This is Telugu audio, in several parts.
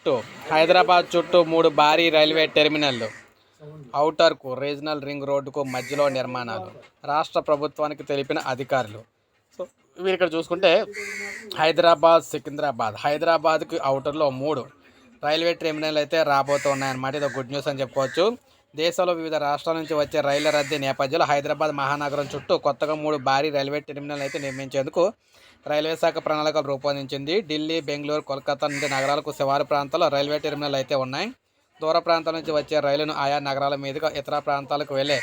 చుట్టూ హైదరాబాద్ చుట్టూ మూడు భారీ రైల్వే టెర్మినల్లు ఔటర్కు రీజనల్ రింగ్ రోడ్డుకు మధ్యలో నిర్మాణాలు. రాష్ట్ర ప్రభుత్వానికి తెలిపిన అధికారులు. సో మీరు ఇక్కడ చూసుకుంటే హైదరాబాద్ సికింద్రాబాద్. హైదరాబాద్కి ఔటర్లో మూడు రైల్వే టెర్మినల్ అయితే రాబోతున్నాయన్నమాట. ఇది ఒక గుడ్ న్యూస్ అని చెప్పుకోవచ్చు. దేశంలో వివిధ రాష్ట్రాల నుంచి వచ్చే రైళ్ళ రద్దీ నేపథ్యంలో హైదరాబాద్ మహానగరం చుట్టూ కొత్తగా మూడు భారీ రైల్వే టెర్మినల్ అయితే నిర్మించేందుకు రైల్వే శాఖ ప్రణాళికలు రూపొందించింది. ఢిల్లీ బెంగళూరు కోల్కతా నుండి నగరాలకు శివారు ప్రాంతాల్లో రైల్వే టెర్మినల్ అయితే ఉన్నాయి. దూర ప్రాంతాల నుంచి వచ్చే రైలును ఆయా నగరాల మీదుగా ఇతర ప్రాంతాలకు వెళ్ళే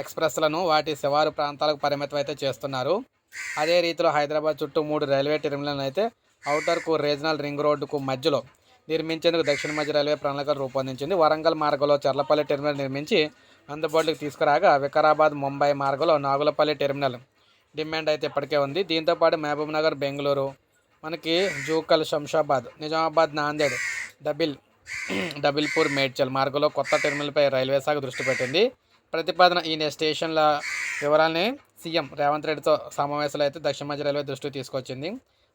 ఎక్స్ప్రెస్లను వాటి శివారు ప్రాంతాలకు పరిమితం అయితే చేస్తున్నారు. అదే రీతిలో హైదరాబాద్ చుట్టూ మూడు రైల్వే టెర్మినల్ అయితే ఔటర్కు రీజనల్ రింగ్ రోడ్డుకు మధ్యలో నిర్మించేందుకు దక్షిణ మధ్య రైల్వే ప్రణాళికలు రూపొందించింది. వరంగల్ మార్గంలో చర్లపల్లి టెర్మినల్ నిర్మించి అందుబాటులోకి తీసుకురాగా వికారాబాద్ ముంబై మార్గంలో నాగులపల్లి టెర్మినల్ డిమాండ్ అయితే ఇప్పటికే ఉంది. దీంతోపాటు మహబూబ్ నగర్ బెంగళూరు మనకి జూకల్ శంషాబాద్ నిజామాబాద్ నాందేడ్ డబిల్ డబిల్పూర్ మేడ్చల్ మార్గంలో కొత్త టెర్మినల్పై రైల్వే శాఖ దృష్టి పెట్టింది. ప్రతిపాదన ఈ స్టేషన్ల వివరాలని సీఎం రేవంత్ రెడ్డితో సమావేశంలో అయితే దక్షిణ మధ్య రైల్వే దృష్టికి తీసుకొచ్చింది.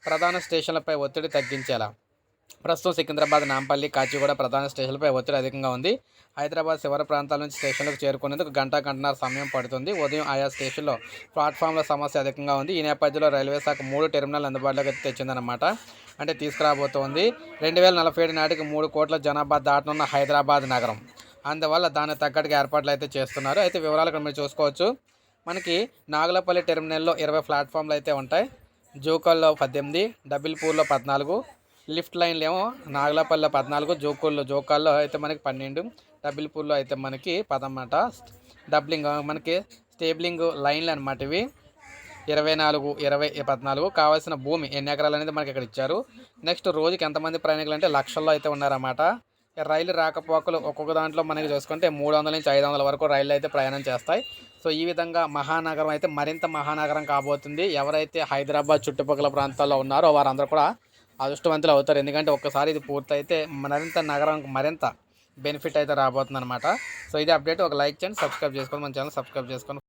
ప్రధాన స్టేషన్లపై ఒత్తిడి తగ్గించేలా ప్రస్తుతం సికింద్రాబాద్ నాంపల్లి కాచిగూడ ప్రధాన స్టేషన్లపై ఒత్తిడి అధికంగా ఉంది. హైదరాబాద్ శివర ప్రాంతాల నుంచి స్టేషన్లకు చేరుకునేందుకు గంట గంటన్నర సమయం పడుతుంది. ఉదయం ఆయా స్టేషన్లో ప్లాట్ఫామ్ల సమస్య అధికంగా ఉంది. ఈ నేపథ్యంలో రైల్వే శాఖ మూడు టెర్మినల్ అందుబాటులోకి అయితే తెచ్చిందన్నమాట. అంటే తీసుకురాబోతోంది. రెండు వేల నలభై ఏడు నాటికి మూడు కోట్ల జనాభా దాటనున్న హైదరాబాద్ నగరం. అందువల్ల దానికి తగ్గట్టుగా ఏర్పాట్లు అయితే చేస్తున్నారు. అయితే వివరాలు ఇక్కడ మీరు చూసుకోవచ్చు. మనకి నాగులపల్లి టెర్మినల్లో ఇరవై ప్లాట్ఫామ్లు అయితే ఉంటాయి. జూకల్లో పద్దెనిమిది డబిల్పూర్లో పద్నాలుగు లిఫ్ట్ లైన్లు ఏమో నాగలపల్లిలో పద్నాలుగు జోకూళ్ళు జోకాల్లో అయితే మనకి పన్నెండు డబ్బిల్పూర్లో అయితే మనకి పదన్నమాట. డబ్లింగ్ మనకి స్టేబ్లింగ్ లైన్లు అనమాట ఇవి. ఇరవై నాలుగు ఇరవై పద్నాలుగు కావాల్సిన భూమి ఎన్ని ఎకరాలు అనేది మనకి ఇక్కడ ఇచ్చారు. నెక్స్ట్ రోజుకి ఎంతమంది ప్రయాణికులు అంటే లక్షల్లో అయితే ఉన్నారన్నమాట. రైలు రాకపోకలు ఒక్కొక్క దాంట్లో మనకి చూసుకుంటే మూడు వందల నుంచి ఐదు వందల వరకు రైళ్ళు అయితే ప్రయాణం చేస్తాయి. సో ఈ విధంగా మహానగరం అయితే మరింత మహానగరం కాబోతుంది. ఎవరైతే హైదరాబాద్ చుట్టుపక్కల ప్రాంతాల్లో ఉన్నారో వారందరూ కూడా అదృష్టవంతులు అవుతారు. ఎందుకంటే ఒక్కసారి ఇది పూర్తయితే మరింత నగరానికి మరింత బెనిఫిట్ అయితే రాబోతుంది అనమాట సో ఇది అప్డేట్. ఒక లైక్ చేయండి సబ్స్క్రైబ్ చేసుకోండి మన ఛానల్ సబ్స్క్రైబ్ చేసుకోండి.